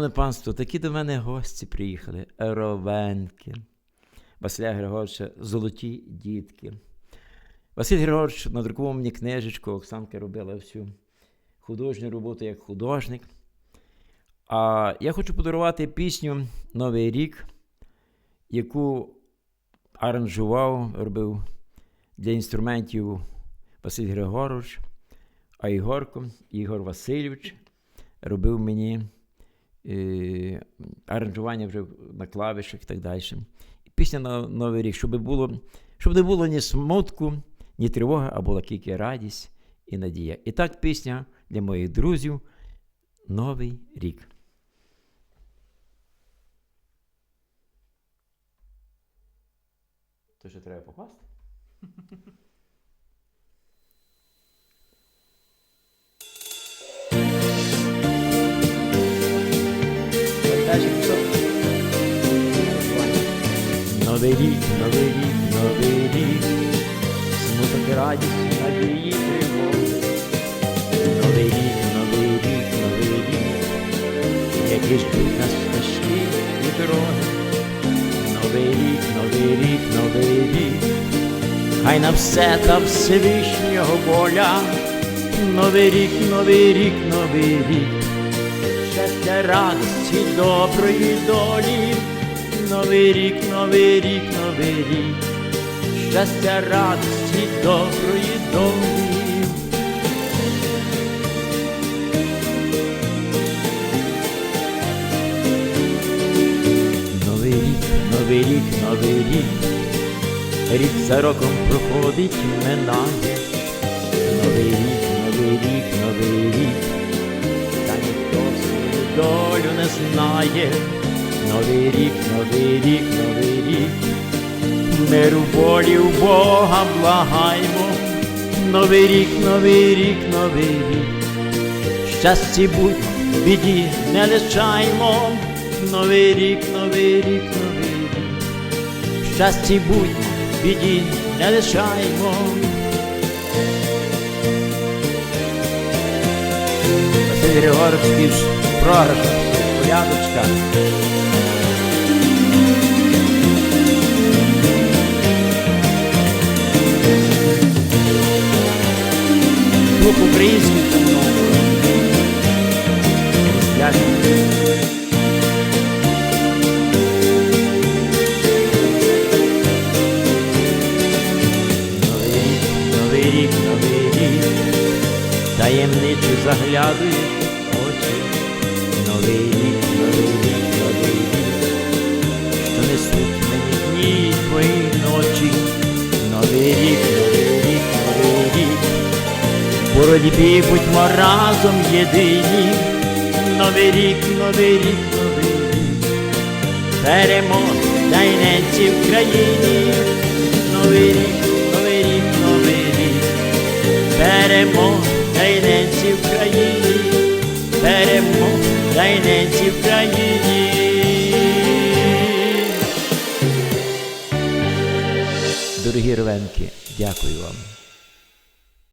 Пане панство, такі до мене гості приїхали. Ровенки, Василя Григоровича, золоті дітки. Василь Григорович надрукував мені книжечку, Оксанка робила всю художню роботу як художник. А я хочу подарувати пісню Новий рік, яку аранжував, робив для інструментів Василь Григорович, а Ігорко, Ігор Васильович робив мені аранжування вже на клавішах і так далі. І пісня на Новий рік, щоб, було, щоб не було ні смутку, ні тривоги, а була тільки радість і надія. І так пісня для моїх друзів Новий рік. То ще треба Новий рік, новий рік, новий рік, смуток і радість, надії тривоги. Новий рік, новий рік, новий рік, які ждуть нас стежки і дороги. Новий рік, новий рік, новий рік, хай на все та Всевишнього воля. Новий рік, новий рік, новий рік, щастя, радості, доброї долі. Новий рік, новий рік, новий рік, щастя, радості, доброї долі. Новий рік, новий рік, новий рік, рік за роком проходить минає. Новий рік, новий рік, новий рік, знає. Новий рік, новий рік, новий рік, миру волі у Бога благаймо. Новий рік, новий рік, новий рік, щасті будьмо, біді не лишаймо. Новий рік, новий рік, новий рік, щасті будьмо, біді не лишаймо. Григорович програш, порядочка. Дух український та новий. Рік, новий рік, новий заглядує боротьбі будьмо разом єдині. Новий рік, новий рік, новий рік, перемог та в країні. Новий рік, новий рік, новий рік, перемог та в країні, перемог ненці в країні. Дорогі ровенки, дякую вам.